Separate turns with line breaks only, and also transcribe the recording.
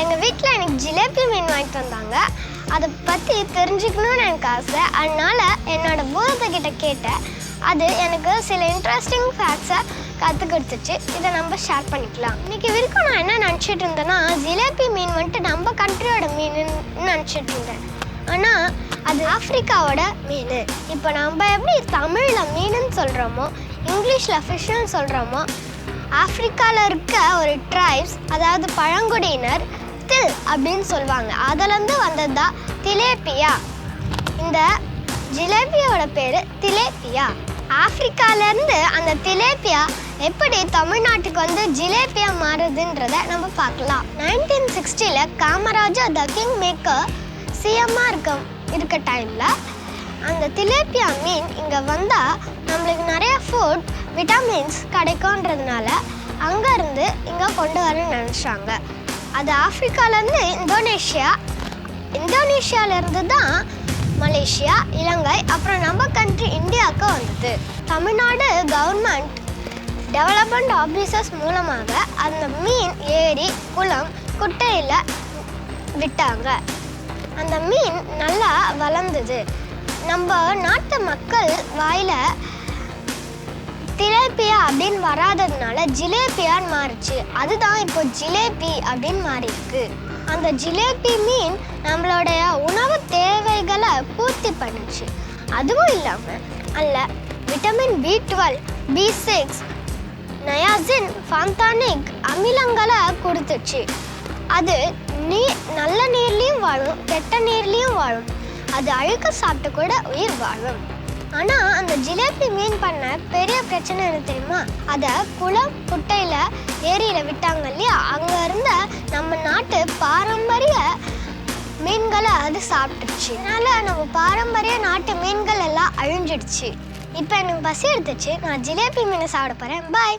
எங்கள் வீட்டில் எனக்கு ஜிலேபி மீன் வாங்கிட்டு வந்தாங்க. அதை பற்றி தெரிஞ்சுக்கணும்னு எனக்கு ஆசை. அதனால என்னோட பூதத்தை கேட்டேன். அது எனக்கு சில இன்ட்ரெஸ்டிங் ஃபேக்ட்ஸை கற்றுக் கொடுத்துச்சு. இதை நம்ம ஷேர் பண்ணிக்கலாம். இன்னைக்கு வரைக்கும் நான் என்ன நினச்சிட்டு இருந்தேன்னா ஜிலேபி மீன் வந்துட்டு நம்ம கண்ட்ரியோட மீனுன்னு நினச்சிட்டு இருந்தேன். ஆனால் அது ஆப்பிரிக்காவோட மீன். இப்போ நம்ம எப்படி தமிழில் மீனுன்னு சொல்கிறோமோ இங்கிலீஷில் ஃபிஷ்ஷுன்னு சொல்கிறோமோ ஆப்பிரிக்காவில் இருக்க ஒரு ட்ரைப்ஸ் அதாவது பழங்குடியினர் தில் அப்படின்னு சொல்லுவாங்க அதுலேருந்து வந்தது தான் திலேப்பியா. இந்த ஜிலேபியோட பேர் திலேப்பியா. ஆப்பிரிக்காலேருந்து அந்த திலேப்பியா எப்படி தமிழ்நாட்டுக்கு வந்து ஜிலேபியா மாறுதுன்றத நம்ம பார்க்கலாம். நைன்டீன் சிக்ஸ்டியில் காமராஜா த கிங் மேக்கர் சிஎம்மாக இருக்க இருக்க டைமில் அந்த திலேப்பியா மீன் இங்கே வந்தால் நம்மளுக்கு நிறைய ஃபுட் விட்டமின்ஸ் கிடைக்குன்றதுனால அங்கேருந்து இங்கே கொண்டு வரணும்னு நினச்சாங்க. அது ஆப்பிரிக்காலேருந்து இந்தோனேஷியா. இந்தோனேஷியாவிலேருந்து தான் மலேசியா இலங்கை அப்புறம் நம்ம கண்ட்ரி இந்தியாவுக்கு வந்தது. தமிழ்நாடு கவர்மெண்ட் டெவலப்மெண்ட் ஆஃபீஸர்ஸ் மூலமாக அந்த மீன் ஏரி குளம் குட்டையில் விட்டாங்க. அந்த மீன் நல்லா வளர்ந்தது. நம்ம நாட்டு மக்கள் வாயில் திலேபியா அப்படின்னு வராததுனால ஜிலேபியான்னு மாறுச்சு. அதுதான் இப்போ ஜிலேபி அப்படின்னு மாறியிருக்கு. அந்த ஜிலேபி மீன் நம்மளுடைய உணவு தேவைகளை பூர்த்தி பண்ணுச்சு. அதுவும் இல்லாமல் அல்ல vitamin B twelve B six niacin pantothenic அமிலங்களை கொடுத்துச்சு. அது நீ நல்ல நீர்லேயும் வாழும் கெட்ட நீர்லேயும் வாழும். அது அழுக்க சாப்பிட்டு கூட உயிர் வாழும். ஆனால் அந்த ஜிலேபி மீன் பண்ண பெரிய பிரச்சனை என்ன தெரியுமா? அதை குளம் குட்டையில் ஏரியில் விட்டாங்க இல்லையா? அங்கே இருந்த நம்ம நாட்டு பாரம்பரிய மீன்களை அது சாப்பிட்டுருச்சு. அதனால நம்ம பாரம்பரிய நாட்டு மீன்கள் எல்லாம் அழிஞ்சிடுச்சு. இப்போ எனக்கு பசி எடுத்துச்சு. நான் ஜிலேபி மீனை சாப்பிட போகிறேன் பாய்